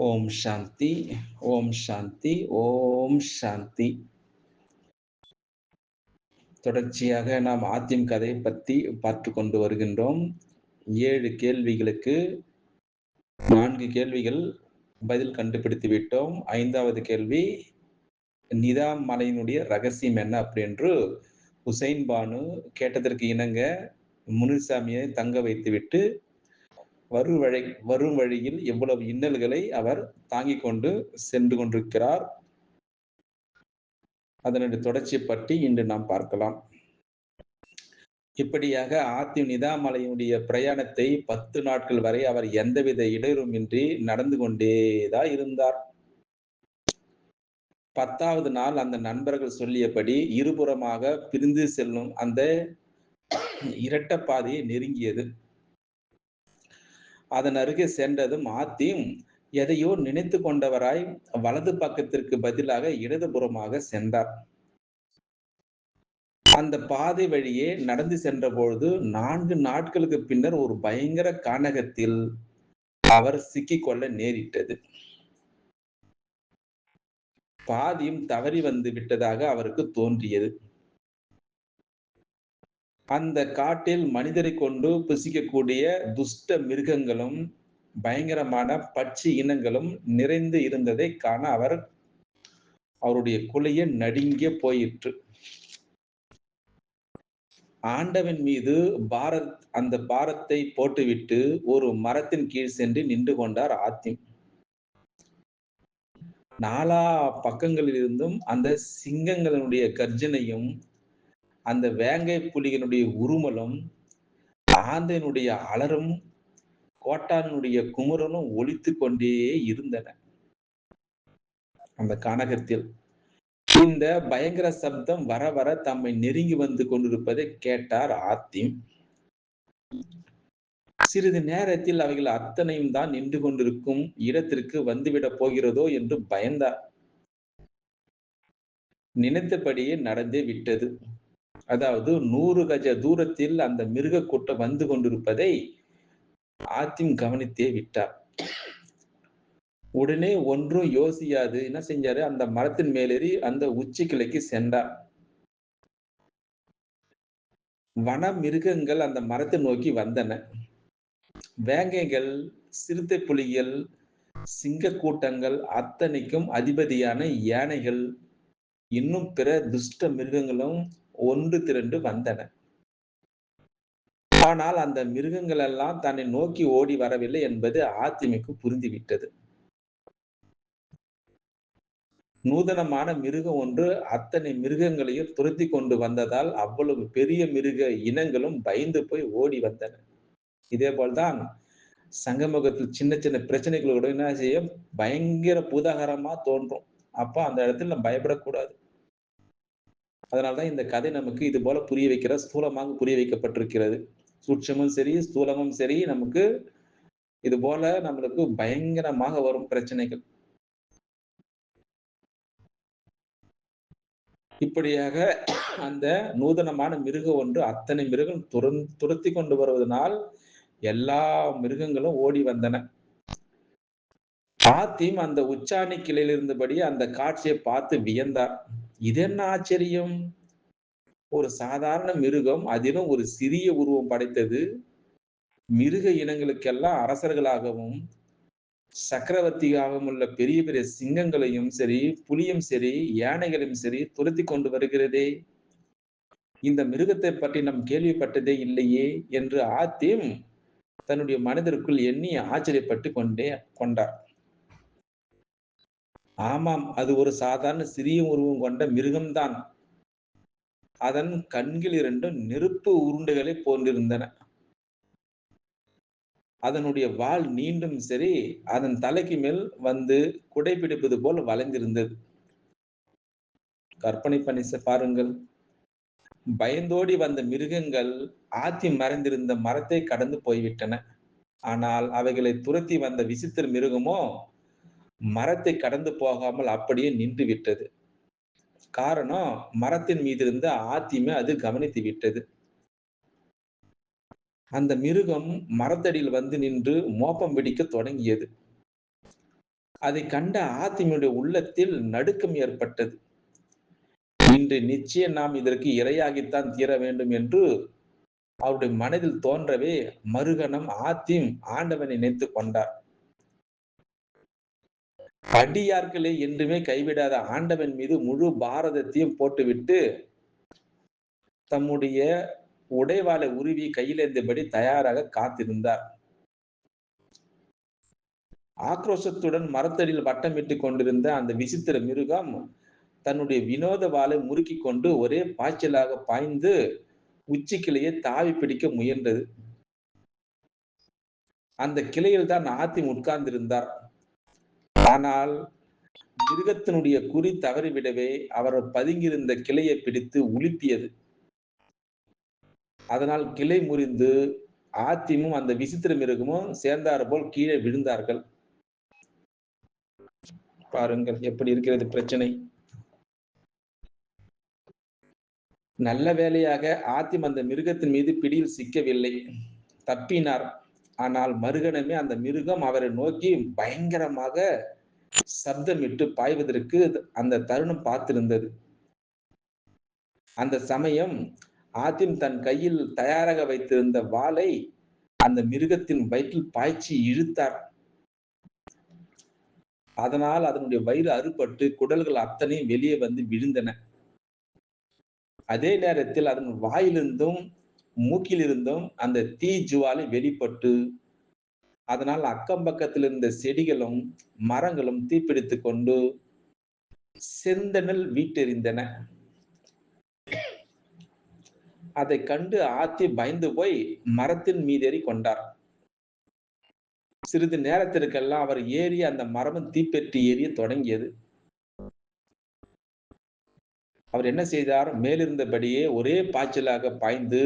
ஓம் சாந்தி ஓம் சாந்தி ஓம் சாந்தி தொடர்ச்சியாக நாம் ஆத்தியம் கதையை பற்றி பார்த்து கொண்டு வருகின்றோம். ஏழு கேள்விகளுக்கு நான்கு கேள்விகள் பதில் கண்டுபிடித்து விட்டோம். ஐந்தாவது கேள்வி நிதாம் மலையினுடைய ரகசியம் என்ன அப்படின்று ஹுசைன் பானு கேட்டதற்கு இணங்க முனுசாமியை தங்க வைத்துவிட்டு வரும் வழி வரும் வழியில் எவ்வளவு இன்னல்களை அவர் தாங்கிக் கொண்டு சென்று கொண்டிருக்கிறார்? அதனுடைய தொடர்ச்சி பற்றி இன்று நாம் பார்க்கலாம். இப்படியாக ஆத்தி நிதாமலையினுடைய பிரயாணத்தை பத்து நாட்கள் வரை அவர் எந்தவித இடையூறுமின்றி நடந்து கொண்டேதான் இருந்தார். பத்தாவது நாள் அந்த நண்பர்கள் சொல்லியபடி இருபுறமாக பிரிந்து செல்லும் அந்த இரட்ட பாதையை நெருங்கியது. அதன் அருகே சென்றதும் ஆத்தியும் எதையோ நினைத்து கொண்டவராய் வலது பக்கத்திற்கு பதிலாக இடதுபுறமாக சென்றார். அந்த பாதை வழியே நடந்து சென்ற பொழுது நான்கு நாட்களுக்கு பின்னர் ஒரு பயங்கர கானகத்தில் அவர் சிக்கிக்கொள்ள நேரிட்டது. பாதியும் தவறி வந்து விட்டதாக அவருக்கு தோன்றியது. அந்த காட்டில் மனிதரை கொண்டு புசிக்கக்கூடிய துஷ்ட மிருகங்களும் பயங்கரமான பட்சி இனங்களும் நிறைந்து இருந்ததை காண அவர் அவருடைய குலைய நடுங்கிய போயிற்று. ஆண்டவன் மீது பாரத் அந்த பாரத்தை போட்டுவிட்டு ஒரு மரத்தின் கீழ் சென்று நின்று கொண்டார் ஆத்திம். நாலா பக்கங்களிலிருந்தும் அந்த சிங்கங்களினுடைய கர்ஜனையும் அந்த வேங்கை புலிகளுடைய உருமலும் ஆந்தையினுடைய அலரும் கோட்டானுடைய குமரனும் ஒழித்து கொண்டே இருந்தன. அந்த கனகத்தில் இந்த பயங்கர சப்தம் வர வர தம்மை நெருங்கி வந்து கொண்டிருப்பதை கேட்டார் ஆத்திம். சிறிது நேரத்தில் அவைகள் அத்தனையும் தான் நின்று கொண்டிருக்கும் இடத்திற்கு வந்துவிடப் போகிறதோ என்று பயந்தார். நினைத்தபடியே நடந்தே விட்டது. அதாவது நூறு கஜ தூரத்தில் அந்த மிருக கூட்டம் வந்து கொண்டிருப்பதை ஆத்திம் கவனித்தே விட்டார். உடனே ஒன்றும் யோசியாது. என்ன செஞ்சாரு? அந்த மரத்தின் மேலேறி அந்த உச்சி கிளைக்கு சென்றார். வன மிருகங்கள் அந்த மரத்தை நோக்கி வந்தன. வேங்கைகள் சிறுத்தை புலிகள் சிங்க கூட்டங்கள் அத்தனைக்கும் அதிபதியான யானைகள் இன்னும் பிற துஷ்ட மிருகங்களும் ஒன்று திரண்டு வந்தன. ஆனால் அந்த மிருகங்கள் எல்லாம் தன்னை நோக்கி ஓடி வரவில்லை என்பது ஆத்திமைக்கு புரிந்துவிட்டது. நூதனமான மிருகம் ஒன்று அத்தனை மிருகங்களையும் துரத்தி கொண்டு வந்ததால் அவ்வளவு பெரிய மிருக இனங்களும் பயந்து போய் ஓடி வந்தன. இதே போல்தான் சங்கமுகத்தில் சின்ன சின்ன பிரச்சனைகளோட என்ன செய்ய? பயங்கர பூதாகரமா தோன்றும். அப்போ அந்த இடத்துல பயப்படக்கூடாது. அதனால்தான் இந்த கதை நமக்கு இது போல புரிய வைக்கிற ஸ்தூலமாக புரிய வைக்கப்பட்டிருக்கிறது. சூட்சமும் சரி ஸ்தூலமும் சரி நமக்கு இது போல நம்மளுக்கு பயங்கரமாக வரும் பிரச்சனைகள். இப்படியாக அந்த நூதனமான மிருகம் ஒன்று அத்தனை மிருகம் துரந் துரத்தி கொண்டு வருவதனால் எல்லா மிருகங்களும் ஓடி வந்தன. ஆத்தியும் அந்த உச்சாணி கிளையில் இருந்தபடி அந்த காட்சியை பார்த்து வியந்தார். இது என்ன ஆச்சரியம்? ஒரு சாதாரண மிருகம் அதிலும் ஒரு சிறிய உருவம் படைத்தது. மிருக இனங்களுக்கெல்லாம் அரசர்களாகவும் சக்கரவர்த்தியாகவும் உள்ள பெரிய பெரிய சிங்கங்களையும் சரி புலியும் சரி யானைகளையும் சரி துரத்தி கொண்டு வருகிறதே. இந்த மிருகத்தை பற்றி நம் கேள்விப்பட்டதே இல்லையே என்று ஆத்தியும் தன்னுடைய மனதிற்குள் எண்ணி ஆச்சரியப்பட்டு கொண்டே கொண்டார். ஆமாம் அது ஒரு சாதாரண சிறிய உருவம் கொண்ட மிருகம்தான். அதன் கண்கள் இரண்டும் நெருப்பு உருண்டுகளை போன்றிருந்தன. அதனுடைய வால் நீண்டும் சரி அதன் தலைக்கு மேல் வந்து குடைபிடிப்பது போல் வளைந்திருந்தது. கற்பனை பண்ணி பாருங்கள். பயந்தோடி வந்த மிருகங்கள் ஆத்தி மறைந்திருந்த மரத்தை கடந்து போய்விட்டன. ஆனால் அவைகளை துரத்தி வந்த விசித்திர மிருகமோ மரத்தை கடந்து போகாமல் அப்படியே நின்று விட்டது. காரணம் மரத்தின் மீது இருந்த ஆத்தியுமே அது கவனித்து விட்டது. அந்த மிருகம் மரத்தடியில் வந்து நின்று மோப்பம் பிடிக்க தொடங்கியது. அதை கண்ட ஆத்திமியுடைய உள்ளத்தில் நடுக்கம் ஏற்பட்டது. இன்று நிச்சயம் நாம் இதற்கு இரையாகித்தான் தீர வேண்டும் என்று அவருடைய மனதில் தோன்றவே மறுகணம் ஆத்திம் ஆண்டவனை நினைத்துக் கொண்டார். அடியார்களே என்றுமே கைவிடாத ஆண்டவன் மீது முழு பாரதத்தையும் போட்டுவிட்டு தம்முடைய உடைவாளை உருவி கையிலேந்தபடி தயாராக காத்திருந்தார். ஆக்ரோஷத்துடன் மரத்தடியில் வட்டமிட்டு கொண்டிருந்த அந்த விசித்திர மிருகம் தன்னுடைய வினோத வாளை முறுக்கி கொண்டு ஒரே பாய்ச்சலாக பாய்ந்து உச்சி கிளையை தாவி பிடிக்க முயன்றது. அந்த கிளையில் தான் ஆத்தி உட்கார்ந்திருந்தார். ஆனால் மிருகத்தினுடைய குறி தவறிவிடவே அவர் பதுங்கியிருந்த கிளையை பிடித்து உலுப்பியது அதனால் கிளை முறிந்து ஆத்திமும் அந்த விசித்திர மிருகமும் சேர்ந்தார் போல் கீழே விழுந்தார்கள். பாருங்கள் எப்படி இருக்கிறது பிரச்சனை. நல்ல வேலையாக ஆத்திம் அந்த மிருகத்தின் மீது பிடியில் சிக்கவில்லை. தப்பினார். ஆனால் மறுகணமே அந்த மிருகம் அவரை நோக்கி பயங்கரமாக சப்தமிட்டு பாய்வதற்கு அந்த தருணம் பார்த்திருந்தது. அந்த சமயம் ஆத்திம் தன் கையில் தயாராக வைத்திருந்த வாளை அந்த மிருகத்தின் வயிற்றில் பாய்ச்சி இழுத்தார். அதனால் அதனுடைய வயிறு அறுபட்டு குடல்கள் அத்தனையும் வெளியே வந்து விழுந்தன. அதே நேரத்தில் அதன் வாயிலிருந்தும் மூக்கிலிருந்தும் அந்த தீ ஜுவாலை வெளிப்பட்டு அதனால் அக்கம் பக்கத்தில் இருந்த செடிகளும் மரங்களும் தீப்பிடித்து கொண்டு செந்தனல் வீட்டெறிந்தன. அதை கண்டு ஆத்தி பயந்து போய் மரத்தின் மீதேறி கொண்டார். சிறிது நேரத்திற்கெல்லாம் அவர் ஏறி அந்த மரமும் தீப்பெற்றி ஏறிய தொடங்கியது. அவர் என்ன செய்தார்? மேலிருந்தபடியே ஒரே பாய்ச்சலாக பாய்ந்து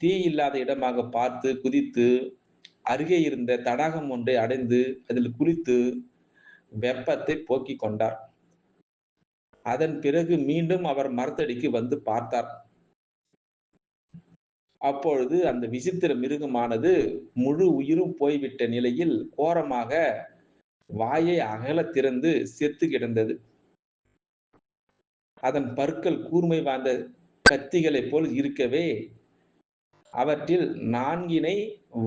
தீ இல்லாத இடமாக பார்த்து குதித்து அருகே இருந்த தடாகம் ஒன்றை அடைந்து அதில் குளித்து வெப்பத்தை போக்கிக் கொண்டார். அதன் பிறகு மீண்டும் அவர் மரத்தடிக்கு வந்து பார்த்தார். அப்பொழுது அந்த விசித்திர மிருகமானது முழு உயிரும் போய்விட்ட நிலையில் கோரமாக வாயை அகல திறந்து செத்து கிடந்தது. அதன் பற்கள் கூர்மை வாய்ந்த கத்திகளைப் போல் இருக்கவே அவற்றில் நான்கினை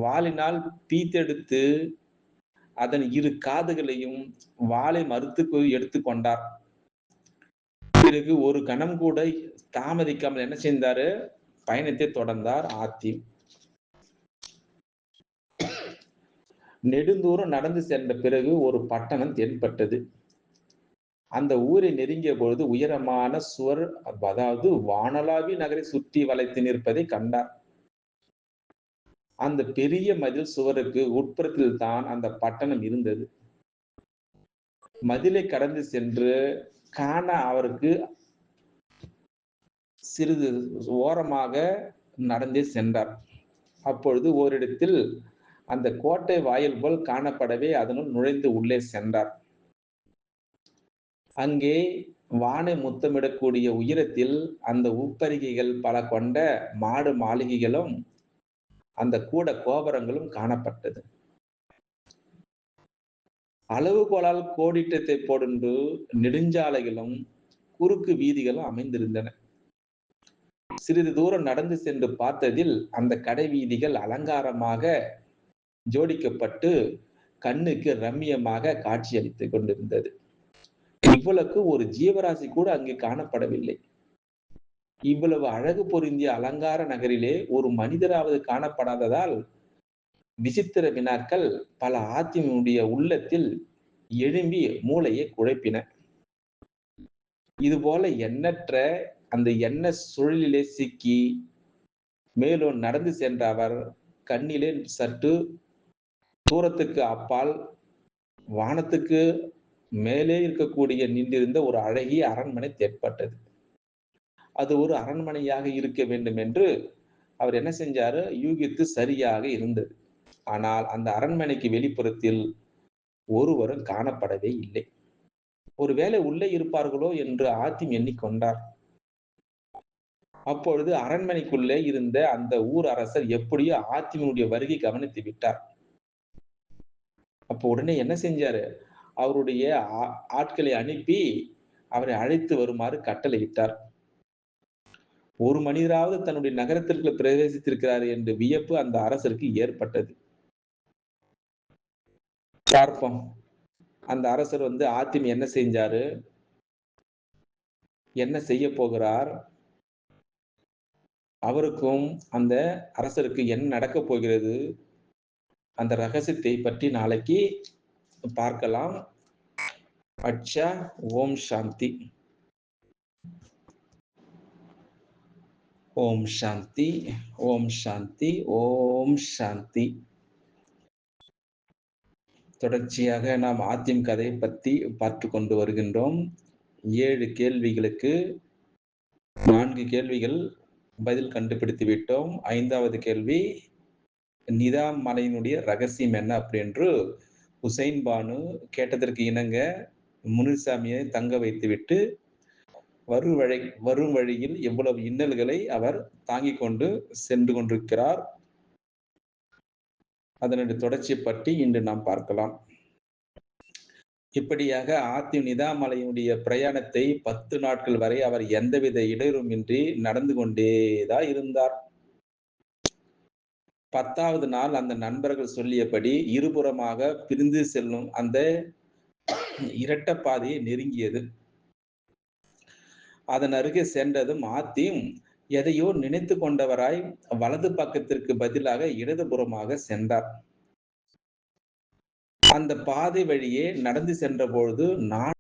வாளினால் பீத்தெடுத்து அதன் இரு காதுகளையும் வாளை மறுத்து எடுத்துக்கொண்டார் பிறகு ஒரு கணம் கூட தாமதிக்காமல் என்ன செய்தாரு? பயணத்தை தொடர்ந்தார் ஆத்தி. நெடுந்தூரம் நடந்து சென்ற பிறகு ஒரு பட்டணம் தென்பட்டது. அந்த ஊரை நெருங்கிய பொழுது உயரமான சுவர் அதாவது வானலாவி நகரை சுற்றி வளைத்து நிற்பதை கண்டார். அந்த பெரிய மதில் சுவருக்கு உட்புறத்தில் தான் அந்த பட்டணம் இருந்தது. மதிலை கடந்து சென்று காண அவருக்கு சிறிது ஓரமாக நடந்தே சென்றார். அப்பொழுது ஓரிடத்தில் அந்த கோட்டை வாயில் போல் காணப்படவே அதனுள் நுழைந்து உள்ளே சென்றார். அங்கே வானை முத்தமிடக்கூடிய உயரத்தில் அந்த உப்பரிகைகள் பல கொண்ட மாடு மாளிகைகளும் அந்த கூட கோபுரங்களும் காணப்பட்டது. அளவுகோலால் கோடிட்டத்தை போடுண்டு நெடுஞ்சாலைகளும் குறுக்கு வீதிகளும் அமைந்திருந்தன. சிறிது தூரம் நடந்து சென்று பார்த்ததில் அந்த கடை வீதிகள் அலங்காரமாக ஜோடிக்கப்பட்டு கண்ணுக்கு ரம்மியமாக காட்சியளித்துக் கொண்டிருந்தது. இவ்வளவுக்கு ஒரு ஜீவராசி கூட அங்கு காணப்படவில்லை. இவ்வளவு அழகு பொருந்திய அலங்கார நகரிலே ஒரு மனிதராவது காணப்படாததால் விசித்திர வினாக்கள் பல ஆத்தினுடைய உள்ளத்தில் எழும்பி மூளையை குழப்பின. இது போல எண்ணற்ற அந்த எண்ண சுழலிலே சிக்கி மேலும் நடந்து சென்ற அவர் கண்ணிலே சற்று தூரத்துக்கு அப்பால் வானத்துக்கு மேலே இருக்கக்கூடிய நின்றிருந்த ஒரு அழகிய அரண்மனை தென்பட்டது. அது ஒரு அரண்மனையாக இருக்க வேண்டும் என்று அவர் என்ன செஞ்சாரு? யூகித்து சரியாக இருந்தது. ஆனால் அந்த அரண்மனைக்கு வெளிப்புறத்தில் ஒருவரும் காணப்படவே இல்லை. ஒருவேளை உள்ளே இருப்பார்களோ என்று ஆத்திம் எண்ணிக்கொண்டார். அப்பொழுது அரண்மனைக்குள்ளே இருந்த அந்த ஊர் அரசர் எப்படியோ ஆத்திமனுடைய வருகை கவனித்து விட்டார். அப்போ உடனே என்ன செஞ்சாரு? அவருடைய ஆ ஆட்களை அனுப்பி அவரை அழைத்து வருமாறு கட்டளையிட்டார். ஒரு மனிதராவது தன்னுடைய நகரத்திற்குள் பிரவேசித்திருக்கிறார் என்று வியப்பு அந்த அரசருக்கு ஏற்பட்டது. பார்ப்போம். அந்த அரசர் வந்து ஆத்திம் என்ன செஞ்சாரு? என்ன செய்யப் போகிறார்? அவருக்கும் அந்த அரசருக்கு என்ன நடக்கப் போகிறது? அந்த ரகசியத்தை பற்றி நாளைக்கு பார்க்கலாம். அச்சா, ஓம் சாந்தி. ஓம் சாந்தி, ஓம் சாந்தி, ஓம் சாந்தி. தொடர்ச்சியாக நாம் ஆத்தியம் கதை பற்றி பார்த்து கொண்டு வருகின்றோம். ஏழு கேள்விகளுக்கு நான்கு கேள்விகள் பதில் கண்டுபிடித்து விட்டோம். ஐந்தாவது கேள்வி நிதாம் மலையினுடைய ரகசியம் என்ன? அப்படி என்று ஹுசைன் பானு கேட்டதற்கு இணங்க முனுசாமியை தங்க வைத்துவிட்டு வரும் வழி வரும் வழியில் எவ்வளவு இன்னல்களை அவர் தாங்கிக் கொண்டு சென்று கொண்டிருக்கிறார். அதனுடைய தொடர்ச்சி பற்றி இன்று நாம் பார்க்கலாம். இப்படியாக ஆத்தி நிதாமலையினுடைய பிரயாணத்தை 10 நாட்கள் வரை அவர் எந்தவித இடையூறுமின்றி நடந்து கொண்டேதான் இருந்தார். 10வது நாள் அந்த நண்பர்கள் சொல்லியபடி இருபுறமாக பிரிந்து செல்லும் அந்த இரட்ட பாதையை நெருங்கியது. அதன் அருகே சென்றதும் ஆத்தியும் எதையோ நினைத்துக் கொண்டவராய் வலது பக்கத்திற்கு பதிலாக இடதுபுறமாக சென்றார். அந்த பாதை வழியே நடந்து சென்றபொழுது நான்